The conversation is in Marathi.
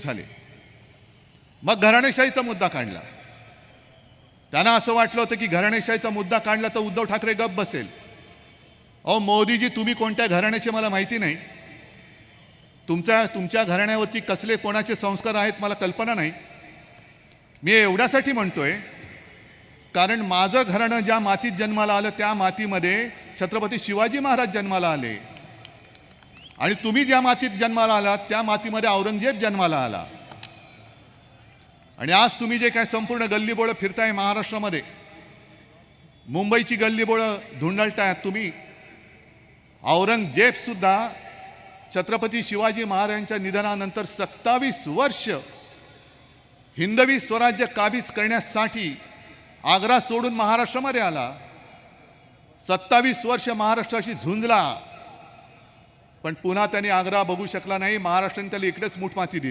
झाले. मग घराणेशाहीचा मुद्दा काढला. त्यांना असं वाटलं होतं की घराणेशाहीचा मुद्दा काढला तर उद्धव ठाकरे गप बसेल. अहो मोदीजी तुम्ही कोणत्या घराण्याचे मला माहिती नाही. तुमच्या तुमच्या घराण्यावरती कसले कोणाचे संस्कार आहेत मला कल्पना नाही. मी एवढ्यासाठी म्हणतोय कारण माझं घराणं ज्या मातीत जन्माला आलं त्या मातीमध्ये छत्रपती शिवाजी महाराज जन्माला आले. आणि तुम्ही ज्या मातीत जन्माला आलात त्या मातीमध्ये औरंगजेब जन्माला आला. आणि आज तुम्ही जे काय संपूर्ण गल्लीबोळं फिरताय महाराष्ट्रामध्ये मुंबईची गल्लीबोळं धुंडळताय तुम्ही औरंगजेब सुद्धा छत्रपती शिवाजी महाराजांच्या निधनानंतर सत्तावीस वर्ष हिंदवी स्वराज्य काबीज करण्यासाठी आग्रा सोडून महाराष्ट्रामध्ये आला. सत्तावीस वर्ष महाराष्ट्राशी झुंजला. पण पुन्हा त्यांनी आग्रा बघू शकला नाही. महाराष्ट्राने त्याला इकडेच मुठमाती दिली.